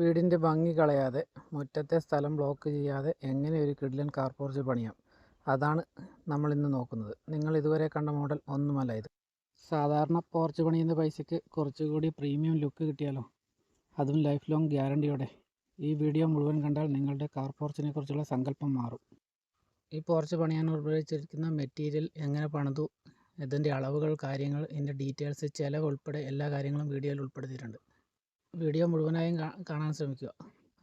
വീടിന്റെ ഭംഗി കളയാതെ മുറ്റത്തെ സ്ഥലം ബ്ലോക്ക് ചെയ്യാതെ എങ്ങനെ ഒരു കിഡിലൻ കാർ പോർച്ച് പണിയാം? അതാണ് നമ്മൾ ഇന്ന് നോക്കുന്നത്. നിങ്ങൾ ഇതുവരെ കണ്ട മോഡൽ ഒന്നുമല്ല ഇത്. സാധാരണ പോർച്ച് പണിയുന്ന പൈസയ്ക്ക് കുറച്ചുകൂടി പ്രീമിയം ലുക്ക് കിട്ടിയാലോ? അതും ലൈഫ് ലോങ് ഗ്യാരണ്ടിയോടെ. ഈ വീഡിയോ മുഴുവൻ കണ്ടാൽ നിങ്ങളുടെ കാർ പോർച്ചിനെ കുറിച്ചുള്ള സങ്കല്പം മാറും. ഈ പോർച്ച് പണിയാൻ ഉപയോഗിച്ചിരിക്കുന്ന മെറ്റീരിയൽ എങ്ങനെ പണിതു ഇതിന്റെ അളവുകൾ കാര്യങ്ങൾ ഇതിന്റെ ഡീറ്റെയിൽസ് ചിലവ് ഉൾപ്പെടെ എല്ലാ കാര്യങ്ങളും വീഡിയോയിൽ ഉൾപ്പെടുത്തിയിട്ടുണ്ട്. വീഡിയോ മുഴുവനായും കാണാൻ ശ്രമിക്കുക.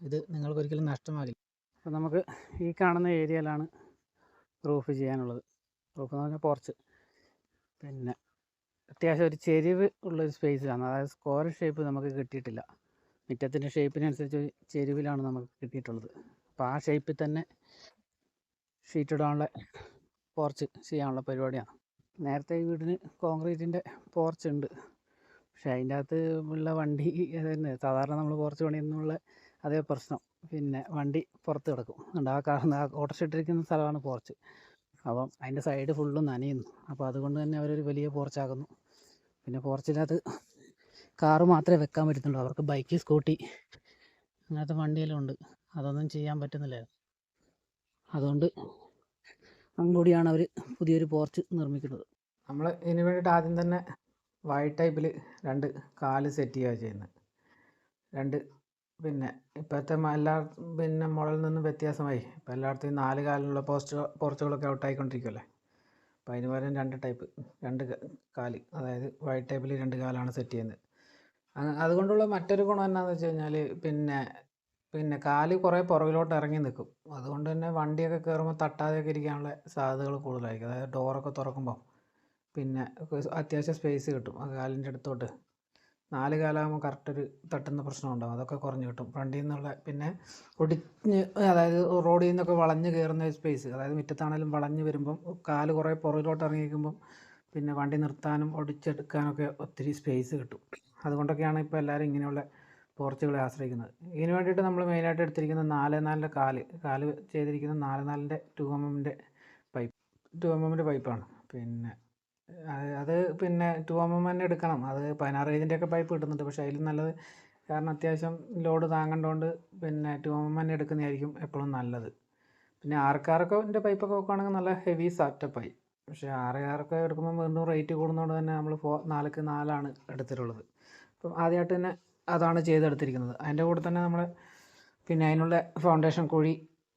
ഇത് നിങ്ങൾക്കൊരിക്കലും നഷ്ടമാകില്ല. അപ്പോൾ നമുക്ക് ഈ കാണുന്ന ഏരിയയിലാണ് റൂഫ് ചെയ്യാനുള്ളത്. റൂഫ് എന്ന് പറഞ്ഞാൽ പോർച്ച്. പിന്നെ അത്യാവശ്യം ഒരു ചെരിവ് ഉള്ളൊരു സ്പേസിലാണ് അതായത് സ്ക്വയർ ഷേപ്പ് നമുക്ക് കിട്ടിയിട്ടില്ല. മുറ്റത്തിന്റെ ഷേപ്പിനനുസരിച്ച് ഒരു ചെരുവിലാണ് നമുക്ക് കിട്ടിയിട്ടുള്ളത്. അപ്പോൾ ആ ഷേപ്പിൽ തന്നെ ഷീറ്റ് ഇടാനുള്ള പോർച്ച് ചെയ്യാനുള്ള പരിപാടിയാണ്. നേരത്തെ ഈ വീടിന് കോൺക്രീറ്റിന്റെ പോർച്ച് ഉണ്ട്. പക്ഷേ അതിന്റെ അകത്ത് ഉള്ള വണ്ടി തന്നെ സാധാരണ നമ്മൾ പോർച്ച് പണിയുന്നുള്ള അതേ പ്രശ്നം. പിന്നെ വണ്ടി പുറത്ത് കിടക്കും. ഉണ്ട് ആ കാണുന്ന ആ ഓട്ടർഷിട്ടിരിക്കുന്ന സ്ഥലമാണ് പോർച്ച്. അപ്പം അതിന്റെ സൈഡ് ഫുള്ളും നനയുന്നു. അപ്പോൾ അതുകൊണ്ട് തന്നെ അവരൊരു വലിയ പോർച്ചാക്കുന്നു. പിന്നെ പോർച്ചിനകത്ത് കാറ് മാത്രമേ വെക്കാൻ പറ്റുന്നുള്ളൂ അവർക്ക് ബൈക്ക് സ്കൂട്ടി അങ്ങനത്തെ വണ്ടിയെല്ലാം ഉണ്ട്. അതൊന്നും ചെയ്യാൻ പറ്റുന്നില്ല. അതുകൊണ്ട് അങ്ങോടിയാണ് അവർ പുതിയൊരു പോർച്ച് നിർമ്മിക്കുന്നത്. നമ്മൾ ഇതിന് വേണ്ടിയിട്ട് ആദ്യം തന്നെ വൈ ടൈപ്പിൽ രണ്ട് കാൽ സെറ്റ് ചെയ്യുക ചെയ്യുന്നത്. രണ്ട് പിന്നെ ഇപ്പോഴത്തെ എല്ലാ പിന്നെ മോഡലിൽ നിന്നും വ്യത്യാസമായി. ഇപ്പോൾ എല്ലായിടത്തും നാല് കാലിലുള്ള പോസ്റ്റ് പോർച്ചുകളൊക്കെ ഔട്ടായിക്കൊണ്ടിരിക്കുമല്ലേ അപ്പോൾ അതിന് പകരം രണ്ട് ടൈപ്പ് രണ്ട് കാൽ അതായത് വൈ ടൈപ്പിൽ രണ്ട് കാലാണ് സെറ്റ് ചെയ്യുന്നത്. അതുകൊണ്ടുള്ള മറ്റൊരു ഗുണം എന്നാന്ന് വെച്ച് കഴിഞ്ഞാൽ പിന്നെ പിന്നെ കാൽ കുറേ പുറകിലോട്ട് ഇറങ്ങി നിൽക്കും. അതുകൊണ്ട് തന്നെ വണ്ടിയൊക്കെ കയറുമ്പോൾ തട്ടാതെയൊക്കെ ഇരിക്കാനുള്ള സാധ്യതകൾ കൂടുതലായിരിക്കും. അതായത് ഡോറൊക്കെ തുറക്കുമ്പോൾ പിന്നെ അത്യാവശ്യം സ്പേസ് കിട്ടും ആ കാലിന്റെ അടുത്തോട്ട്. നാല് കാലാകുമ്പോൾ കറക്റ്റ് ഒരു തട്ടുന്ന പ്രശ്നം ഉണ്ടാകും അതൊക്കെ കുറഞ്ഞ് കിട്ടും. ഫ്രണ്ടിൽ നിന്നുള്ള പിന്നെ ഒടിഞ്ഞ് അതായത് റോഡിൽ നിന്നൊക്കെ വളഞ്ഞ് കയറുന്ന സ്പേസ് അതായത് മുറ്റത്താണെങ്കിലും വളഞ്ഞ് വരുമ്പം കാൽ കുറേ പുറകിലോട്ട് ഇറങ്ങിയിരിക്കുമ്പം പിന്നെ വണ്ടി നിർത്താനും ഒടിച്ചെടുക്കാനൊക്കെ ഒത്തിരി സ്പേസ് കിട്ടും. അതുകൊണ്ടൊക്കെയാണ് ഇപ്പോൾ എല്ലാവരും ഇങ്ങനെയുള്ള പോർച്ചുകളെ ആശ്രയിക്കുന്നത്. ഇതിന് വേണ്ടിയിട്ട് നമ്മൾ മെയിനായിട്ട് എടുത്തിരിക്കുന്ന നാല് നാലിന്റെ കാൽ. കാൽ ചെയ്തിരിക്കുന്ന നാല് നാലിന്റെ ടു എം എമ്മിന്റെ പൈപ്പ് ടു എം എമ്മിന്റെ പൈപ്പാണ് പിന്നെ അത് പിന്നെ ടു എം എം തന്നെ എടുക്കണം. അത് പതിനാറ് ഒക്കെ പൈപ്പ് കിട്ടുന്നുണ്ട്. പക്ഷേ അതിലും നല്ലത് കാരണം അത്യാവശ്യം ലോഡ് താങ്ങേണ്ടതുകൊണ്ട് പിന്നെ ടു എം എം തന്നെ എടുക്കുന്നതായിരിക്കും എപ്പോഴും നല്ലത്. പിന്നെ ആർക്കാർക്ക് എന്റെ പൈപ്പൊക്കെ നോക്കുകയാണെങ്കിൽ നല്ല ഹെവി സെറ്റപ്പായി പക്ഷേ ആറ് ആറൊക്കെ എടുക്കുമ്പോൾ വീണ്ടും റേറ്റ് കൂടുന്നതുകൊണ്ട് തന്നെ നമ്മൾ ഫോ നാലുക്ക് നാലാണ് എടുത്തിട്ടുള്ളത്. അപ്പം ആദ്യമായിട്ട് തന്നെ അതാണ് ചെയ്തെടുത്തിരിക്കുന്നത്. അതിന്റെ കൂടെ തന്നെ നമ്മൾ പിന്നെ അതിനുള്ള ഫൗണ്ടേഷൻ കുഴി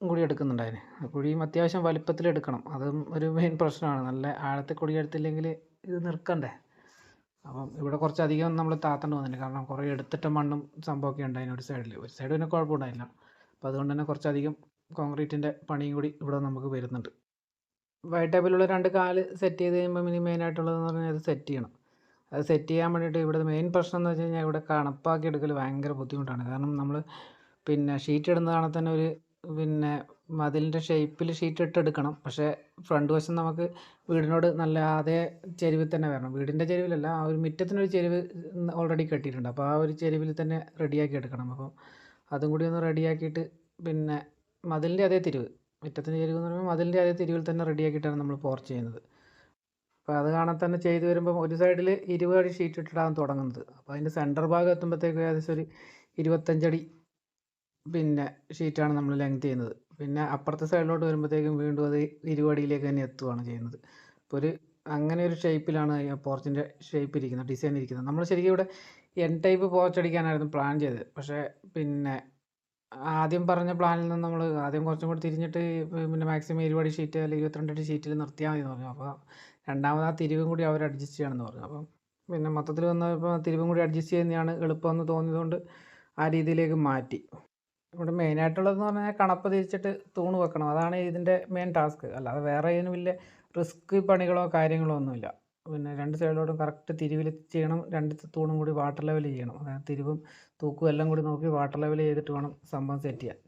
കൂടി എടുക്കുന്നുണ്ട് ആ കുഴിയും അത്യാവശ്യം വലിപ്പത്തിൽ എടുക്കണം. അതും ഒരു മെയിൻ പ്രശ്നമാണ്. നല്ല ആഴത്തിൽ കുഴി എടുത്തില്ലെങ്കിൽ ഇത് നിൽക്കണ്ടേ അപ്പം ഇവിടെ കുറച്ചധികം നമ്മൾ താത്തേണ്ടി വന്നിട്ടുണ്ട്. കാരണം കുറേ എടുത്തിട്ട മണ്ണും സംഭവമൊക്കെ ഉണ്ട് അതിനൊരു സൈഡിൽ ഒരു സൈഡ് പിന്നെ കുഴപ്പമുണ്ടായില്ല. അപ്പോൾ അതുകൊണ്ട് തന്നെ കുറച്ചധികം കോൺക്രീറ്റിന്റെ പണിയും കൂടി ഇവിടെ നമുക്ക് വരുന്നുണ്ട്. വൈറ്റ് ടേബിളുള്ള രണ്ട് കാൽ സെറ്റ് ചെയ്ത് കഴിയുമ്പോൾ ഇനി മെയിനായിട്ടുള്ളതെന്ന് പറഞ്ഞാൽ അത് സെറ്റ് ചെയ്യണം. അത് സെറ്റ് ചെയ്യാൻ വേണ്ടിയിട്ട് ഇവിടെ മെയിൻ പ്രശ്നം എന്ന് വെച്ച് കഴിഞ്ഞാൽ ഇവിടെ കണപ്പാക്കി എടുക്കൽ ഭയങ്കര ബുദ്ധിമുട്ടാണ്. കാരണം നമ്മൾ പിന്നെ ഷീറ്റ് ഇടുന്നതാണെങ്കിൽ തന്നെ ഒരു പിന്നെ മതിലിന്റെ ഷേപ്പിൽ ഷീറ്റ് ഇട്ട് എടുക്കണം. പക്ഷേ ഫ്രണ്ട് വശം നമുക്ക് വീടിനോട് നല്ല അതേ ചെരുവിൽ തന്നെ വരണം. വീടിന്റെ ചെരുവിലല്ല ആ ഒരു മുറ്റത്തിനൊരു ചെരുവ് ഓൾറെഡി കെട്ടിയിട്ടുണ്ട്. അപ്പോൾ ആ ഒരു ചെരുവിൽ തന്നെ റെഡിയാക്കി എടുക്കണം. അപ്പം അതും കൂടി ഒന്ന് റെഡിയാക്കിയിട്ട് പിന്നെ മതിലിന്റെ അതേ തിരിവ് മുറ്റത്തിന്റെ ചെരുവ് എന്ന് പറയുമ്പോൾ മതിലിന്റെ അതേ തിരിവിൽ തന്നെ റെഡിയാക്കിയിട്ടാണ് നമ്മൾ പോർച്ച് ചെയ്യുന്നത്. അപ്പോൾ അത് കാണാൻ തന്നെ ചെയ്ത് വരുമ്പോൾ ഒരു സൈഡിൽ ഇരുപത് അടി ഷീറ്റ് ഇട്ടിടാൻ തുടങ്ങുന്നത്. അപ്പോൾ അതിന്റെ സെന്റർ ഭാഗം എത്തുമ്പോഴത്തേക്ക് ഏകദേശം ഒരു ഇരുപത്തഞ്ചടി പിന്നെ ഷീറ്റാണ് നമ്മൾ ലെങ്ത് ചെയ്യുന്നത്. പിന്നെ അപ്പുറത്തെ സൈഡിലോട്ട് വരുമ്പോഴത്തേക്കും വീണ്ടും അത് ഇരുവടിയിലേക്ക് തന്നെ എത്തുകയാണ് ചെയ്യുന്നത്. അപ്പോൾ ഒരു അങ്ങനെ ഒരു ഷേപ്പിലാണ് പോർച്ചിന്റെ ഷേപ്പ് ഇരിക്കുന്നത് ഡിസൈൻ ഇരിക്കുന്നത്. നമ്മൾ ശരിക്കും ഇവിടെ എൻ ടൈപ്പ് പോർച്ച് അടിക്കാനായിരുന്നു പ്ലാൻ ചെയ്തത്. പക്ഷേ പിന്നെ ആദ്യം പറഞ്ഞ പ്ലാനിൽ നിന്ന് നമ്മൾ ആദ്യം കുറച്ചും കൂടി തിരിഞ്ഞിട്ട് പിന്നെ മാക്സിമം ഇരുപടി ഷീറ്റ് അല്ലെങ്കിൽ ഇരുപത്തിരണ്ട് അടി ഷീറ്റിൽ നിർത്തിയാൽ മതി എന്ന് പറഞ്ഞു. അപ്പോൾ രണ്ടാമത് ആ തിരിവും കൂടി അവർ അഡ്ജസ്റ്റ് ചെയ്യണമെന്ന് പറഞ്ഞു. അപ്പം പിന്നെ മൊത്തത്തിൽ വന്നപ്പോൾ തിരിവും കൂടി അഡ്ജസ്റ്റ് ചെയ്യുന്നതാണ് എളുപ്പമെന്ന് തോന്നിയതുകൊണ്ട് ആ രീതിയിലേക്ക് മാറ്റി. ഇവിടെ മെയിനായിട്ടുള്ളതെന്ന് പറഞ്ഞാൽ കണപ്പ് തിരിച്ചിട്ട് തൂണ് വെക്കണം. അതാണ് ഇതിന്റെ മെയിൻ ടാസ്ക് അല്ലാതെ വേറെ ഇതിന് വലിയ റിസ്ക് പണികളോ കാര്യങ്ങളോ ഒന്നുമില്ല. പിന്നെ രണ്ട് സൈഡിലോട്ടും കറക്റ്റ് തിരിവിൽ ചെയ്യണം. രണ്ട് തൂണും കൂടി വാട്ടർ ലെവൽ ചെയ്യണം. അതായത് തിരിവും തൂക്കും എല്ലാം കൂടി നോക്കി വാട്ടർ ലെവൽ ചെയ്തിട്ട് വേണം സംഭവം സെറ്റ് ചെയ്യാൻ.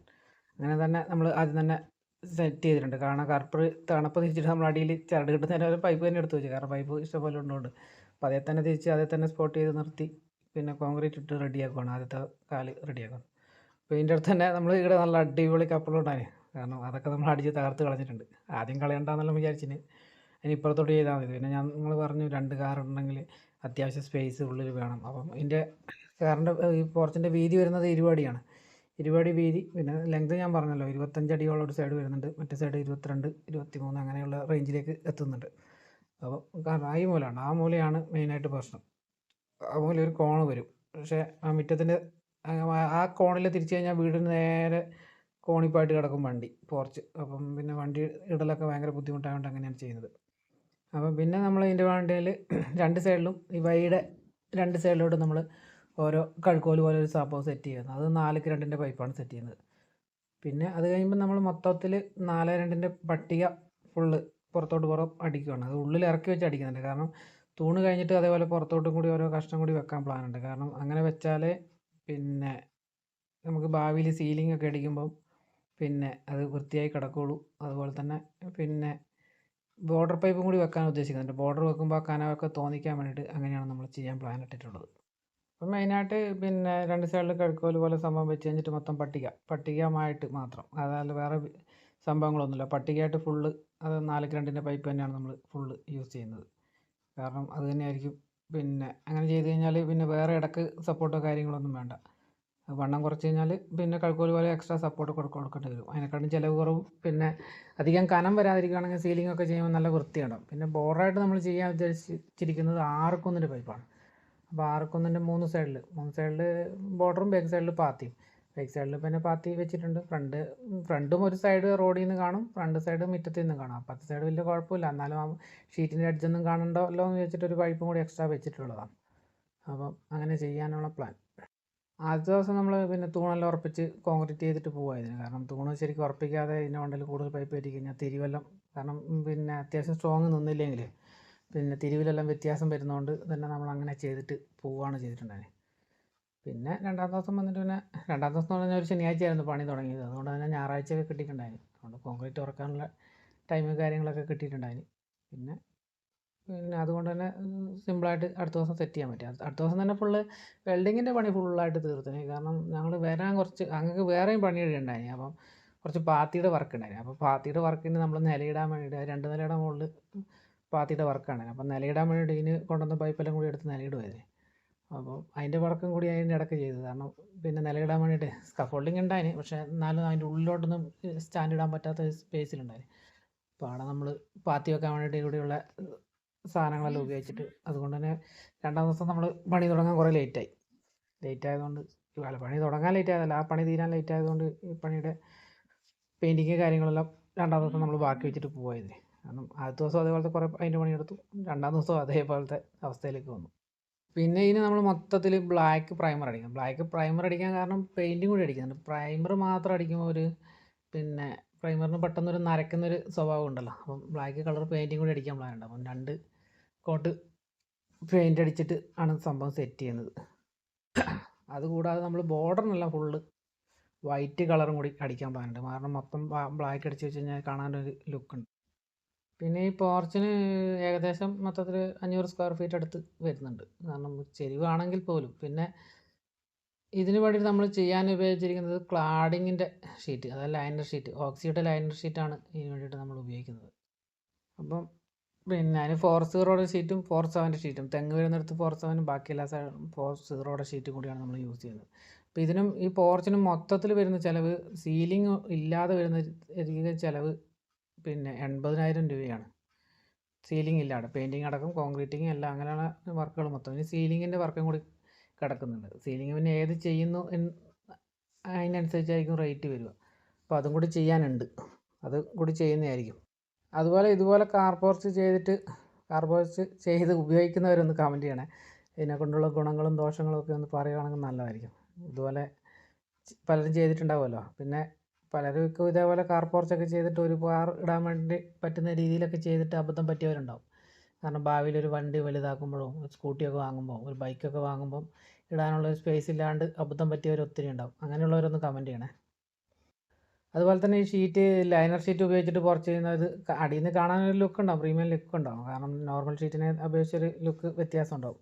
അങ്ങനെ തന്നെ നമ്മൾ ആദ്യം തന്നെ സെറ്റ് ചെയ്തിട്ടുണ്ട്. കാരണം കറുപ്പ് തണുപ്പ് തിരിച്ചിട്ട് നമ്മൾ അടിയിൽ ചരട് കിട്ടുന്നതിന് ഒരു പൈപ്പ് തന്നെ എടുത്ത് വെച്ചു കാരണം പൈപ്പ് ഇഷ്ടംപോലെ ഉണ്ടോണ്ട് അപ്പോൾ അതേ തന്നെ തിരിച്ച് അതേ തന്നെ സ്പോട്ട് ചെയ്ത് നിർത്തി. പിന്നെ കോൺക്രീറ്റ് ഇട്ട് റെഡിയാക്കുവാണ് ആദ്യത്തെ കാൽ റെഡിയാക്കണം ഇതിന്റെ അടുത്ത് തന്നെ നമ്മൾ ഇവിടെ നല്ല അടിപൊളി കപ്പലുണ്ടായി കാരണം അതൊക്കെ നമ്മൾ അടിച്ച് തകർത്ത് കളഞ്ഞിട്ടുണ്ട്. ആദ്യം കളയണ്ടെന്നെല്ലാം വിചാരിച്ചിന്. ഇനി ഇപ്പുറത്തോട്ട് ചെയ്താൽ മതി. പിന്നെ ഞാൻ നിങ്ങൾ പറഞ്ഞു രണ്ട് കാർ ഉണ്ടെങ്കിൽ അത്യാവശ്യം സ്പേസ് ഉള്ളിൽ വേണം. അപ്പം ഇതിന്റെ കാറിന്റെ ഈ പോർച്ചിന്റെ വീതി വരുന്നത് ഇരുപടിയാണ്. ഇരുപടി വീതി പിന്നെ ലെങ്ത് ഞാൻ പറഞ്ഞല്ലോ. ഇരുപത്തഞ്ച് അടിയോളം ഒരു സൈഡ് വരുന്നുണ്ട്. മറ്റേ സൈഡ് ഇരുപത്തിരണ്ട് ഇരുപത്തി മൂന്ന് അങ്ങനെയുള്ള റേഞ്ചിലേക്ക് എത്തുന്നുണ്ട്. അപ്പം കാരണം ഈ മൂലമാണ് ആ മൂലയാണ് മെയിനായിട്ട് പ്രശ്നം. ആ മൂല ഒരു കോണ് വരും. പക്ഷേ ആ മുറ്റത്തിന്റെ ആ കോണിൽ തിരിച്ചു കഴിഞ്ഞാൽ വീടിന് നേരെ കോണിപ്പായിട്ട് കിടക്കും വണ്ടി പോർച്ച്. അപ്പം പിന്നെ വണ്ടി ഇടലൊക്കെ ഭയങ്കര ബുദ്ധിമുട്ടായതുകൊണ്ട് അങ്ങനെയാണ് ചെയ്യുന്നത്. അപ്പം പിന്നെ നമ്മൾ ഇതിന്റെ വണ്ടിയിൽ രണ്ട് സൈഡിലും ഈ വൈയുടെ രണ്ട് സൈഡിലോട്ട് നമ്മൾ ഓരോ കഴുക്കോൽ പോലെ ഒരു സാപ്പോ സെറ്റ് ചെയ്യുന്നത്. അത് നാലക്ക് രണ്ടിന്റെ പൈപ്പാണ് സെറ്റ് ചെയ്യുന്നത്. പിന്നെ അത് കഴിയുമ്പോൾ നമ്മൾ മൊത്തത്തിൽ നാല് രണ്ടിന്റെ പട്ടിക ഫുള്ള് പുറത്തോട്ട് പുറം അടിക്കുകയാണ് അത് ഉള്ളിൽ ഇറക്കി വെച്ച് അടിക്കുന്നുണ്ട്. കാരണം തൂണ് കഴിഞ്ഞിട്ട് അതേപോലെ പുറത്തോട്ടും കൂടി ഓരോ കഷ്ണം കൂടി വെക്കാൻ പ്ലാനുണ്ട് കാരണം അങ്ങനെ വെച്ചാലേ പിന്നെ നമുക്ക് ഭാവിയിൽ സീലിംഗ് ഒക്കെ അടിക്കുമ്പം പിന്നെ അത് വൃത്തിയായി കിടക്കുകയുള്ളൂ അതുപോലെ തന്നെ പിന്നെ ബോർഡർ പൈപ്പും കൂടി വെക്കാൻ ഉദ്ദേശിക്കുന്നുണ്ട്. ബോർഡർ വെക്കുമ്പോൾ ആ കനവൊക്കെ തോന്നിക്കാൻ വേണ്ടിയിട്ട് അങ്ങനെയാണ് നമ്മൾ ചെയ്യാൻ പ്ലാൻ ഇട്ടിട്ടുള്ളത്. അപ്പം മെയിനായിട്ട് പിന്നെ രണ്ട് സൈഡിൽ കഴുക്കോൽ പോലെ സംഭവം വെച്ച് കഴിഞ്ഞിട്ട് മൊത്തം പട്ടിക. പട്ടികമായിട്ട് മാത്രം. അതായത് വേറെ സംഭവങ്ങളൊന്നുമില്ല. പട്ടികയായിട്ട് ഫുള്ള് അത് നാല് രണ്ടിന്റെ പൈപ്പ് തന്നെയാണ് നമ്മൾ ഫുള്ള് യൂസ് ചെയ്യുന്നത്. കാരണം അത് തന്നെയായിരിക്കും പിന്നെ അങ്ങനെ ചെയ്ത് കഴിഞ്ഞാൽ പിന്നെ വേറെ ഇടയ്ക്ക് സപ്പോർട്ടോ കാര്യങ്ങളൊന്നും വേണ്ട. വണ്ണം കുറച്ച് കഴിഞ്ഞാൽ പിന്നെ കഴുക്കോൽ പോലെ എക്സ്ട്രാ സപ്പോർട്ട് കൊടുക്ക കൊടുക്കേണ്ടി വരും. അതിനെക്കാട്ടും ചിലവ് കുറവും. പിന്നെ അധികം കനം വരാതിരിക്കുകയാണെങ്കിൽ സീലിംഗ് ഒക്കെ ചെയ്യുമ്പോൾ നല്ല വൃത്തിയുണ്ടാവും പിന്നെ ബോർഡറായിട്ട് നമ്മൾ ചെയ്യാൻ ഉദ്ദേശിച്ചിരിക്കുന്നത് ആർക്കൊന്നിന്റെ പൈപ്പാണ് അപ്പോൾ ആർക്കൊന്നിന്റെ മൂന്ന് സൈഡിൽ മൂന്ന് സൈഡിൽ ബോർഡറും ബാക്ക് സൈഡിൽ പാത്തിയും. ബാക്ക് സൈഡിൽ പിന്നെ പാത്തി വെച്ചിട്ടുണ്ട്. ഫ്രണ്ട് ഫ്രണ്ടും ഒരു സൈഡ് റോഡിൽ നിന്ന് കാണും. ഫ്രണ്ട് സൈഡ് മുറ്റത്തിൽ നിന്ന് കാണും അപ്പുറത്തെ സൈഡ് വലിയ കുഴപ്പമില്ല. എന്നാലും ആ ഷീറ്റിന്റെ അടിച്ചൊന്നും കാണണ്ടല്ലോ എന്ന് വെച്ചിട്ട് ഒരു പൈപ്പും കൂടി എക്സ്ട്രാ വെച്ചിട്ടുള്ളതാണ് അപ്പം അങ്ങനെ ചെയ്യാനുള്ള പ്ലാൻ ആദ്യ ദിവസം നമ്മൾ പിന്നെ തൂണെല്ലാം ഉറപ്പിച്ച് കോൺക്രീറ്റ് ചെയ്തിട്ട് പോകുമായിരുന്നു കാരണം തൂണ് ശരിക്കും ഉറപ്പിക്കാതെ ഇതിന്റെ മണ്ടയിൽ കൂടുതൽ പൈപ്പ് കയറ്റി കഴിഞ്ഞാൽ തിരിവെല്ലാം കാരണം പിന്നെ അത്യാവശ്യം സ്ട്രോങ് നിന്നില്ലെങ്കിൽ പിന്നെ തിരിവിലെല്ലാം വ്യത്യാസം വരുന്നതുകൊണ്ട് തന്നെ നമ്മൾ അങ്ങനെ ചെയ്തിട്ട് പോവുകയാണ് ചെയ്തിട്ടുണ്ടായത് പിന്നെ രണ്ടാം ദിവസം വന്നിട്ട് പിന്നെ രണ്ടാം ദിവസം എന്ന് പറഞ്ഞാൽ ഒരു ശനിയാഴ്ച ആയിരുന്നു പണി തുടങ്ങിയത്. അതുകൊണ്ട് തന്നെ ഞായറാഴ്ചയൊക്കെ കിട്ടിയിട്ടുണ്ടായിരുന്നു അതുകൊണ്ട് കോൺക്രീറ്റ് ഉറക്കാനുള്ള ടൈമും കാര്യങ്ങളൊക്കെ കിട്ടിയിട്ടുണ്ടായിരുന്നു പിന്നെ പിന്നെ അതുകൊണ്ട് തന്നെ സിമ്പിളായിട്ട് അടുത്ത ദിവസം സെറ്റ് ചെയ്യാൻ പറ്റി. അടുത്ത ദിവസം തന്നെ ഫുള്ള് വെൽഡിങ്ങിന്റെ പണി ഫുള്ളായിട്ട് തീർത്തിന്. കാരണം ഞങ്ങൾ വരാൻ കുറച്ച് അങ്ങക്ക് വേറെയും പണി ഉണ്ടായി അപ്പം കുറച്ച് പാത്തിയുടെ വർക്ക് ഉണ്ടായിരുന്നു അപ്പോൾ പാത്തിയുടെ വർക്കിന് നമ്മൾ നിലയിടാൻ വേണ്ടിയിട്ട് രണ്ട് നിലയുടെ മുകളിൽ പാത്തിയുടെ വർക്കാണ് അപ്പം നിലയിടാൻ വേണ്ടിയിട്ട് ഇതിന് കൊണ്ടുവന്ന പൈപ്പെല്ലാം കൂടി എടുത്ത് നിലയിടുമായിരുന്നു അപ്പോൾ അതിന്റെ വർക്കും കൂടി അതിന്റെ ഇടയ്ക്ക് ചെയ്തു കാരണം പിന്നെ നിലയിടാൻ വേണ്ടിയിട്ട് സ്കഫോൾഡിങ് ഉണ്ടായിന്. പക്ഷേ എന്നാലും അതിന്റെ ഉള്ളിലോട്ടൊന്നും സ്റ്റാൻഡ് ഇടാൻ പറ്റാത്ത സ്പേസിലുണ്ടായി അപ്പോൾ അവിടെ നമ്മൾ പാത്തി വെക്കാൻ വേണ്ടിയിട്ട് ഇവിടെയുള്ള സാധനങ്ങളെല്ലാം ഉപയോഗിച്ചിട്ട് അതുകൊണ്ട് തന്നെ രണ്ടാം ദിവസം നമ്മൾ പണി തുടങ്ങാൻ കുറേ ലേറ്റായി ലേറ്റ് ആയതുകൊണ്ട് അല്ല പണി തുടങ്ങാൻ ലേറ്റ് ആയതല്ല. ആ പണി തീരാൻ ലേറ്റ് ആയതുകൊണ്ട് ഈ പണിയുടെ പെയിന്റിങ് കാര്യങ്ങളെല്ലാം രണ്ടാം ദിവസം നമ്മൾ ബാക്കി വെച്ചിട്ട് പോവായിരുന്നു. കാരണം ആദ്യത്തെ ദിവസം അതേപോലത്തെ കുറേ അതിന്റെ പണിയെടുത്തു. രണ്ടാം ദിവസം അതേപോലത്തെ അവസ്ഥയിലേക്ക് വന്നു. പിന്നെ ഇതിന് നമ്മൾ മൊത്തത്തിൽ ബ്ലാക്ക് പ്രൈമർ അടിക്കണം. ബ്ലാക്ക് പ്രൈമർ അടിക്കാൻ കാരണം പെയിന്റും കൂടി അടിക്കുന്നുണ്ട് പ്രൈമർ മാത്രം അടിക്കുമ്പോൾ ഒരു പിന്നെ പ്രൈമറിന് പെട്ടെന്നൊരു നരക്കുന്നൊരു സ്വഭാവം ഉണ്ടല്ലോ. അപ്പം ബ്ലാക്ക് കളർ പെയിന്റും കൂടി അടിക്കാൻ പ്ലാൻ ഉണ്ട്. അപ്പം രണ്ട് കോട്ട് പെയിന്റ് അടിച്ചിട്ട് ആണ് സംഭവം സെറ്റ് ചെയ്യുന്നത്. അതുകൂടാതെ നമ്മൾ ബോർഡറിനെല്ലാം ഫുള്ള് വൈറ്റ് കളറും കൂടി അടിക്കാൻ പ്ലാൻ ഉണ്ട്. കാരണം മൊത്തം ബ്ലാക്ക് അടിച്ച് വെച്ച് കഴിഞ്ഞാൽ കാണാനൊരു ലുക്കുണ്ട് പിന്നെ ഈ പോർച്ചിന് ഏകദേശം മൊത്തത്തിൽ അഞ്ഞൂറ് സ്ക്വയർ ഫീറ്റ് അടുത്ത് വരുന്നുണ്ട്. കാരണം ചെരിവാണെങ്കിൽ പോലും. പിന്നെ ഇതിന് വേണ്ടിയിട്ട് നമ്മൾ ചെയ്യാൻ ഉപയോഗിച്ചിരിക്കുന്നത് ക്ലാഡിങ്ങിന്റെ ഷീറ്റ് അതായത് ലൈനർ ഷീറ്റ് ഓക്സിയുടെ ലൈനർ ഷീറ്റാണ് ഇതിന് വേണ്ടിയിട്ട് നമ്മൾ ഉപയോഗിക്കുന്നത്. അപ്പം പിന്നെ അതിന് ഫോർ സീറോയുടെ ഷീറ്റും ഫോർ സെവന്റെ ഷീറ്റും തെങ്ങ് വരുന്നിടത്ത് ഫോർ സെവനും ബാക്കി എല്ലാ സൈഡും ഫോർ സീറോയുടെ ഷീറ്റും കൂടിയാണ് നമ്മൾ യൂസ് ചെയ്യുന്നത്. അപ്പോൾ ഇതിനും ഈ പോർച്ചിനും മൊത്തത്തിൽ വരുന്ന ചിലവ് സീലിംഗ് ഇല്ലാതെ വരുന്ന ചിലവ് പിന്നെ എൺപതിനായിരം രൂപയാണ്. സീലിംഗ് ഇല്ലാണ്ട് പെയിന്റിങ് അടക്കം കോൺക്രീറ്റിങ് എല്ലാം അങ്ങനെയുള്ള വർക്കുകൾ മൊത്തം. ഇനി സീലിങ്ങിന്റെ വർക്കും കൂടി കിടക്കുന്നുണ്ട്. സീലിംഗ് പിന്നെ ഏത് ചെയ്യുന്നു അതിനനുസരിച്ചായിരിക്കും റേറ്റ് വരിക. അപ്പോൾ അതും കൂടി ചെയ്യാനുണ്ട്. അത് കൂടി ചെയ്യുന്നതായിരിക്കും. അതുപോലെ ഇതുപോലെ കാർപോർച്ച് ചെയ്തിട്ട് കാർപോർച്ച് ചെയ്ത് ഉപയോഗിക്കുന്നവരൊന്ന് കമന്റ് ചെയ്യണേ. ഇതിനെ കൊണ്ടുള്ള ഗുണങ്ങളും ദോഷങ്ങളും ഒക്കെ ഒന്ന് പറയുകയാണെങ്കിൽ നല്ലതായിരിക്കും. ഇതുപോലെ പലരും ചെയ്തിട്ടുണ്ടാവുമല്ലോ. പിന്നെ പലർക്കും ഇതേപോലെ കാർ പോർച്ചൊക്കെ ചെയ്തിട്ട് ഒരു കാർ ഇടാൻ വേണ്ടി പറ്റുന്ന രീതിയിലൊക്കെ ചെയ്തിട്ട് അബദ്ധം പറ്റിയവരുണ്ടാവും. കാരണം ഭാവിയിൽ ഒരു വണ്ടി വലുതാക്കുമ്പോഴോ സ്കൂട്ടിയൊക്കെ വാങ്ങുമ്പോൾ ഒരു ബൈക്കൊക്കെ വാങ്ങുമ്പം ഇടാനുള്ള സ്പേസ് ഇല്ലാണ്ട് അബദ്ധം പറ്റിയവർ ഒത്തിരി ഉണ്ടാവും. അങ്ങനെയുള്ളവരൊന്ന് കമന്റ് ചെയ്യണേ. അതുപോലെ തന്നെ ഈ ഷീറ്റ് ലൈനർ ഷീറ്റ് ഉപയോഗിച്ചിട്ട് പോർച്ച് ചെയ്യുന്നത് അടിയിൽ നിന്ന് കാണാൻ ഒരു ലുക്ക് ഉണ്ടാവും പ്രീമിയം ലുക്ക് ഉണ്ടാവും. കാരണം നോർമൽ ഷീറ്റിനെ അപേക്ഷിച്ചൊരു ലുക്ക് വ്യത്യാസം ഉണ്ടാവും.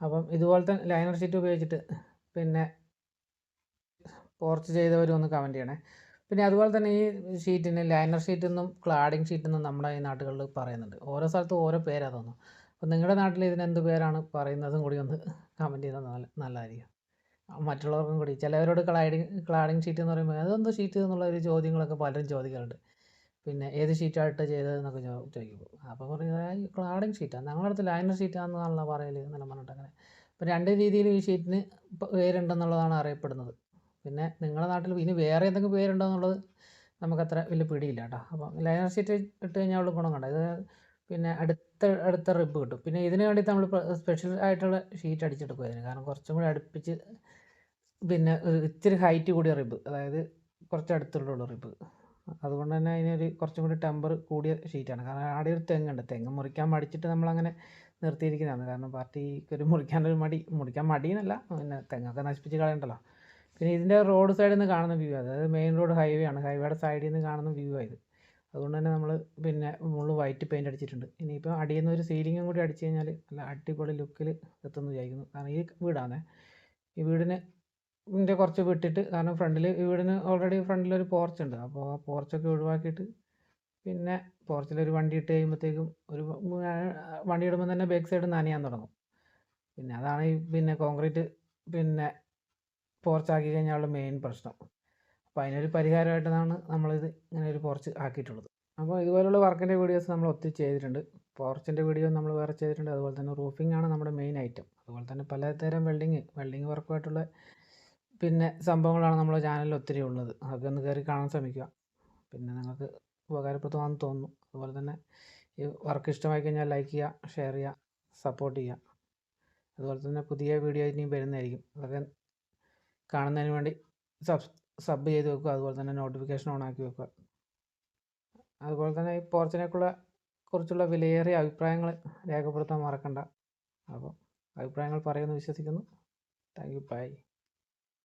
അപ്പം ഇതുപോലത്തെ ലൈനർ ഷീറ്റ് ഉപയോഗിച്ചിട്ട് പിന്നെ പോർച്ച് ചെയ്തവരും ഒന്ന് കമന്റ് ചെയ്യണേ. പിന്നെ അതുപോലെ തന്നെ ഈ ഷീറ്റിന് ലൈനർ ഷീറ്റ് എന്നും ക്ലാഡിങ് ഷീറ്റ് എന്നും നമ്മുടെ ഈ നാട്ടുകളിൽ പറയുന്നുണ്ട്. ഓരോ സ്ഥലത്തും ഓരോ പേരാണ് തോന്നുന്നു. അപ്പോൾ നിങ്ങളുടെ നാട്ടിൽ ഇതിനെന്ത് പേരാണ് പറയുന്നതും കൂടി ഒന്ന് കമന്റ് ചെയ്താൽ നല്ല നല്ലതായിരിക്കും മറ്റുള്ളവർക്കും കൂടി. ചിലവരോട് ക്ലാഡിങ് ക്ലാഡിങ് ഷീറ്റ് എന്ന് പറയുമ്പോൾ അതെന്തോ ഷീറ്റ് എന്നുള്ള ഒരു ചോദ്യങ്ങളൊക്കെ പലരും ചോദിക്കാറുണ്ട്. പിന്നെ ഏത് ഷീറ്റായിട്ട് ചെയ്തതെന്നൊക്കെ ചോദിക്കും. അപ്പോൾ പറയുന്നത് ക്ലാഡിങ് ഷീറ്റാണ് ഞങ്ങളുടെ അടുത്ത് ലൈനർ ഷീറ്റാണെന്നാണല്ലോ പറയൽ എന്നെല്ലാം പറഞ്ഞിട്ട് അങ്ങനെ. അപ്പോൾ രണ്ട് രീതിയിൽ ഈ ഷീറ്റിന് പേരുണ്ടെന്നുള്ളതാണ് അറിയപ്പെടുന്നത്. പിന്നെ നിങ്ങളുടെ നാട്ടിൽ ഇനി വേറെ എന്തെങ്കിലും പേരുണ്ടോ എന്നുള്ളത് നമുക്കത്ര വലിയ പിടിയില്ല കേട്ടോ. അപ്പം ലൈനർ ഷീറ്റ് ഇട്ട് കഴിഞ്ഞാൽ ഉള്ള ഗുണം കണ്ടോ? ഇത് പിന്നെ അടുത്ത അടുത്ത റിബ് കിട്ടും. പിന്നെ ഇതിന് വേണ്ടിയിട്ട് നമ്മൾ സ്പെഷ്യൽ ആയിട്ടുള്ള ഷീറ്റ് അടിച്ചെടുക്കും ഇതിന്. കാരണം കുറച്ചും കൂടി അടുപ്പിച്ച് പിന്നെ ഇത്തിരി ഹൈറ്റ് കൂടിയ റിബ് അതായത് കുറച്ച് അടുത്തുള്ള റിബ് അതുകൊണ്ട് തന്നെ അതിനൊരു കുറച്ചും കൂടി ടെമ്പർ കൂടിയ ഷീറ്റാണ് കാരണം ആടെ ഒരു തെങ്ങുണ്ട്. തെങ്ങ് മുറിക്കാൻ മടിച്ചിട്ട് നമ്മളങ്ങനെ നിർത്തിയിരിക്കുന്നതാണ്. കാരണം പാർട്ടിക്ക് ഒരു മുറിക്കാനൊരു മടി മുറിക്കാൻ മടിയെന്നല്ല. പിന്നെ തെങ്ങൊക്കെ നശിപ്പിച്ച് കളയണ്ടല്ലോ. പിന്നെ ഇതിന്റെ റോഡ് സൈഡിൽ നിന്ന് കാണുന്ന വ്യൂ അതായത് മെയിൻ റോഡ് ഹൈവേ ആണ്. ഹൈവേയുടെ സൈഡിൽ നിന്ന് കാണുന്ന വ്യൂ ആയത് അതുകൊണ്ട് തന്നെ നമ്മൾ പിന്നെ മുള്ളു വൈറ്റ് പെയിന്റ് അടിച്ചിട്ടുണ്ട്. ഇനിയിപ്പോൾ അടിയിൽ നിന്ന് ഒരു സീലിങ്ങും കൂടി അടിച്ച് കഴിഞ്ഞാൽ നല്ല അടിപൊളി ലുക്കിൽ എത്തുമെന്ന് വിചാരിക്കുന്നു. കാരണം ഈ വീടാണ്. ഈ വീടിന് ഇതിന്റെ കുറച്ച് വിട്ടിട്ട് കാരണം ഫ്രണ്ടിൽ ഈ വീടിന് ഓൾറെഡി ഫ്രണ്ടിൽ ഒരു പോർച്ച് ഉണ്ട്. അപ്പോൾ ആ പോർച്ചൊക്കെ ഒഴിവാക്കിയിട്ട് പിന്നെ പോർച്ചിലൊരു വണ്ടി ഇട്ട് കഴിയുമ്പോഴത്തേക്കും ഒരു വണ്ടി ഇടുമ്പോൾ തന്നെ ബാക്ക് സൈഡ് നനയാൻ തുടങ്ങും. പിന്നെ അതാണ് ഈ പിന്നെ കോൺക്രീറ്റ് പിന്നെ പോർച്ചാക്കി കഴിഞ്ഞാലുള്ള മെയിൻ പ്രശ്നം. അപ്പോൾ അതിനൊരു പരിഹാരമായിട്ടാണ് നമ്മളിത് ഇങ്ങനെ ഒരു പോർച്ച് ആക്കിയിട്ടുള്ളത്. അപ്പോൾ ഇതുപോലുള്ള വർക്കിന്റെ വീഡിയോസ് നമ്മൾ ഒത്തിരി ചെയ്തിട്ടുണ്ട്. പോർച്ചിന്റെ വീഡിയോ നമ്മൾ വേറെ ചെയ്തിട്ടുണ്ട്. അതുപോലെ തന്നെ റൂഫിംഗ് ആണ് നമ്മുടെ മെയിൻ ഐറ്റം അതുപോലെ തന്നെ പലതരം വെൽഡിങ് വെൽഡിങ് വർക്കുമായിട്ടുള്ള പിന്നെ സംഭവങ്ങളാണ് നമ്മുടെ ചാനലിൽ ഒത്തിരി ഉള്ളത്. അതൊക്കെ ഒന്ന് കയറി കാണാൻ ശ്രമിക്കുക. പിന്നെ നിങ്ങൾക്ക് ഉപകാരപ്രദമാണെന്ന് തോന്നുന്നു. അതുപോലെ തന്നെ ഈ വർക്ക് ഇഷ്ടമായി കഴിഞ്ഞാൽ ലൈക്ക് ചെയ്യുക ഷെയർ ചെയ്യുക സപ്പോർട്ട് ചെയ്യുക. അതുപോലെ തന്നെ പുതിയ വീഡിയോ ഇനിയും വരുന്നതായിരിക്കും. അതൊക്കെ കാണുന്നതിന് വേണ്ടി സബ് സബ് ചെയ്ത് വെക്കുക. അതുപോലെ തന്നെ നോട്ടിഫിക്കേഷൻ ഓൺ ആക്കി വെക്കുക. അതുപോലെ തന്നെ ഈ പോർച്ചിനെക്കുള്ള കുറിച്ചുള്ള വിലയേറിയ അഭിപ്രായങ്ങൾ രേഖപ്പെടുത്താൻ മറക്കണ്ട. അപ്പോൾ അഭിപ്രായങ്ങൾ പറയുമെന്ന് വിശ്വസിക്കുന്നു. Thank you. ബൈ.